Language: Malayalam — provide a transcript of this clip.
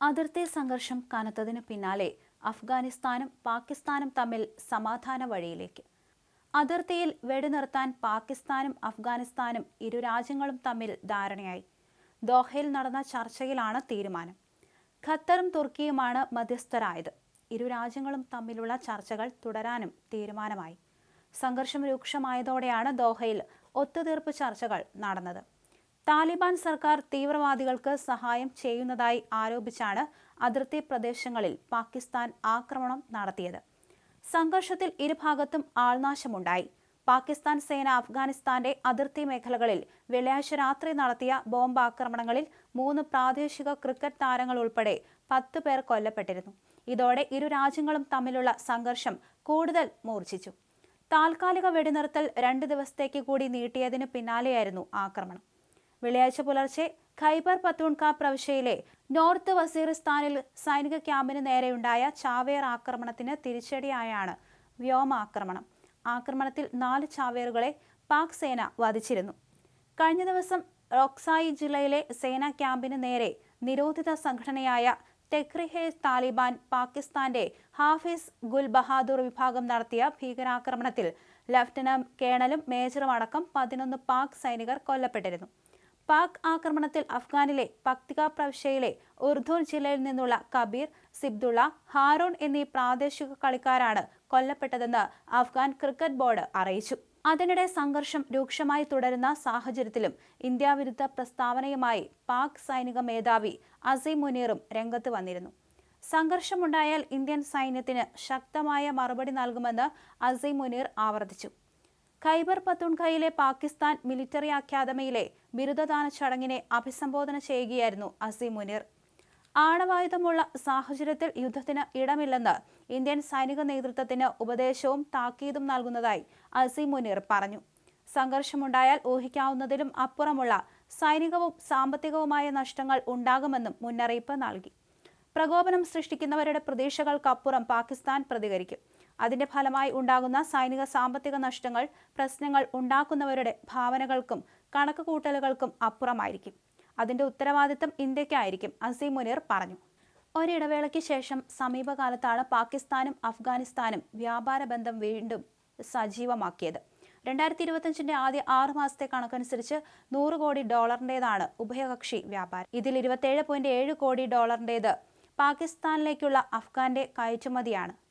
അതിർത്തി സംഘർഷം കനത്തതിനു പിന്നാലെ അഫ്ഗാനിസ്ഥാനും പാകിസ്ഥാനും തമ്മിൽ സമാധാന വഴിയിലേക്ക്. അതിർത്തിയിൽ വെടിനിർത്താൻ പാകിസ്ഥാനും അഫ്ഗാനിസ്ഥാനും ഇരു രാജ്യങ്ങളും തമ്മിൽ ധാരണയായി. ദോഹയിൽ നടന്ന ചർച്ചയിലാണ് തീരുമാനം. ഖത്തറും തുർക്കിയുമാണ് മധ്യസ്ഥരായത്. ഇരു രാജ്യങ്ങളും തമ്മിലുള്ള ചർച്ചകൾ തുടരാനും തീരുമാനമായി. സംഘർഷം രൂക്ഷമായതോടെയാണ് ദോഹയിൽ ഒത്തുതീർപ്പ് ചർച്ചകൾ നടന്നത്. താലിബാൻ സർക്കാർ തീവ്രവാദികൾക്ക് സഹായം ചെയ്യുന്നതായി ആരോപിച്ചാണ് അതിർത്തി പ്രദേശങ്ങളിൽ പാകിസ്ഥാൻ ആക്രമണം നടത്തിയത്. സംഘർഷത്തിൽ ഇരുഭാഗത്തും ആൾനാശമുണ്ടായി. പാകിസ്ഥാൻ സേന അഫ്ഗാനിസ്ഥാന്റെ അതിർത്തി മേഖലകളിൽ വെള്ളിയാഴ്ച രാത്രി നടത്തിയ ബോംബാക്രമണങ്ങളിൽ മൂന്ന് പ്രാദേശിക ക്രിക്കറ്റ് താരങ്ങൾ ഉൾപ്പെടെ പത്ത് പേർ കൊല്ലപ്പെട്ടിരുന്നു. ഇതോടെ ഇരു രാജ്യങ്ങളും തമ്മിലുള്ള സംഘർഷം കൂടുതൽ മൂർച്ഛിച്ചു. താൽക്കാലിക വെടിനിർത്തൽ രണ്ട് ദിവസത്തേക്ക് കൂടി നീട്ടിയതിന് പിന്നാലെയായിരുന്നു ആക്രമണം. വെള്ളിയാഴ്ച പുലർച്ചെ ഖൈബർ പത്തൂൺക പ്രവിശ്യയിലെ നോർത്ത് വസീറിസ്ഥാനിൽ സൈനിക ക്യാമ്പിന് നേരെയുണ്ടായ ചാവേർ ആക്രമണത്തിന് തിരിച്ചടിയായാണ് വ്യോമാക്രമണം. ആക്രമണത്തിൽ നാല് ചാവേറുകളെ പാക് സേന വധിച്ചിരുന്നു. കഴിഞ്ഞ ദിവസം റോക്സായി ജില്ലയിലെ സേനാ ക്യാമ്പിന് നേരെ നിരോധിത സംഘടനയായ തെക്രിഹെ താലിബാൻ പാകിസ്ഥാന്റെ ഹാഫിസ് ഗുൽ ബഹാദൂർ വിഭാഗം നടത്തിയ ഭീകരാക്രമണത്തിൽ ലഫ്റ്റനന്റ് കേണലും മേജറും അടക്കം പതിനൊന്ന് പാക് സൈനികർ കൊല്ലപ്പെട്ടിരുന്നു. പാക് ആക്രമണത്തിൽ അഫ്ഗാനിലെ പക്തിക പ്രവിശ്യയിലെ ഉർദൂർ ജില്ലയിൽ നിന്നുള്ള കബീർ സിബ്ദുള്ള ഹാറൂൺ എന്നീ പ്രാദേശിക കളിക്കാരാണ് കൊല്ലപ്പെട്ടതെന്ന് അഫ്ഗാൻ ക്രിക്കറ്റ് ബോർഡ് അറിയിച്ചു. അതിനിടെ സംഘർഷം രൂക്ഷമായി തുടരുന്ന സാഹചര്യത്തിലും ഇന്ത്യ വിരുദ്ധ പ്രസ്താവനയുമായി പാക് സൈനിക മേധാവി അസീം മുനീറും രംഗത്ത് വന്നിരുന്നു. സംഘർഷമുണ്ടായാൽ ഇന്ത്യൻ സൈന്യത്തിന് ശക്തമായ മറുപടി നൽകുമെന്ന് അസീം മുനീർ ആവർത്തിച്ചു. ഖൈബർ പത്തുൺഖയിലെ പാകിസ്ഥാൻ മിലിറ്ററി അക്കാദമിയിലെ ബിരുദദാന ചടങ്ങിനെ അഭിസംബോധന ചെയ്യുകയായിരുന്നു അസീം മുനീർ. ആണവായുധമുള്ള സാഹചര്യത്തിൽ യുദ്ധത്തിന് ഇടമില്ലെന്ന് ഇന്ത്യൻ സൈനിക നേതൃത്വത്തിന് ഉപദേശവും താക്കീതും നൽകുന്നതായി അസീം മുനീർ പറഞ്ഞു. സംഘർഷമുണ്ടായാൽ ഊഹിക്കാവുന്നതിലും അപ്പുറമുള്ള സൈനികവും സാമ്പത്തികവുമായ നഷ്ടങ്ങൾ ഉണ്ടാകുമെന്നും മുന്നറിയിപ്പ് നൽകി. പ്രകോപനം സൃഷ്ടിക്കുന്നവരുടെ പ്രതീക്ഷകൾക്കപ്പുറം പാകിസ്ഥാൻ പ്രതികരിക്കും. അതിന്റെ ഫലമായി ഉണ്ടാകുന്ന സൈനിക സാമ്പത്തിക നഷ്ടങ്ങൾ പ്രശ്നങ്ങൾ ഉണ്ടാക്കുന്നവരുടെ ഭാവനകൾക്കും കണക്ക് കൂട്ടലുകൾക്കും അപ്പുറമായിരിക്കും. അതിന്റെ ഉത്തരവാദിത്തം ഇന്ത്യക്കായിരിക്കും അസീം മുനീർ പറഞ്ഞു. ഒരിടവേളയ്ക്ക് ശേഷം സമീപകാലത്താണ് പാകിസ്ഥാനും അഫ്ഗാനിസ്ഥാനും വ്യാപാര ബന്ധം വീണ്ടും സജീവമാക്കിയത്. രണ്ടായിരത്തി ഇരുപത്തഞ്ചിന്റെ ആദ്യ ആറ് മാസത്തെ കണക്കനുസരിച്ച് നൂറ് കോടി ഡോളറിന്റേതാണ് ഉഭയകക്ഷി വ്യാപാരം. ഇതിൽ ഇരുപത്തേഴ് പോയിന്റ് ഏഴ് കോടി ഡോളറിന്റേത് പാകിസ്ഥാനിലേക്കുള്ള അഫ്ഗാന്റെ കയറ്റുമതിയാണ്.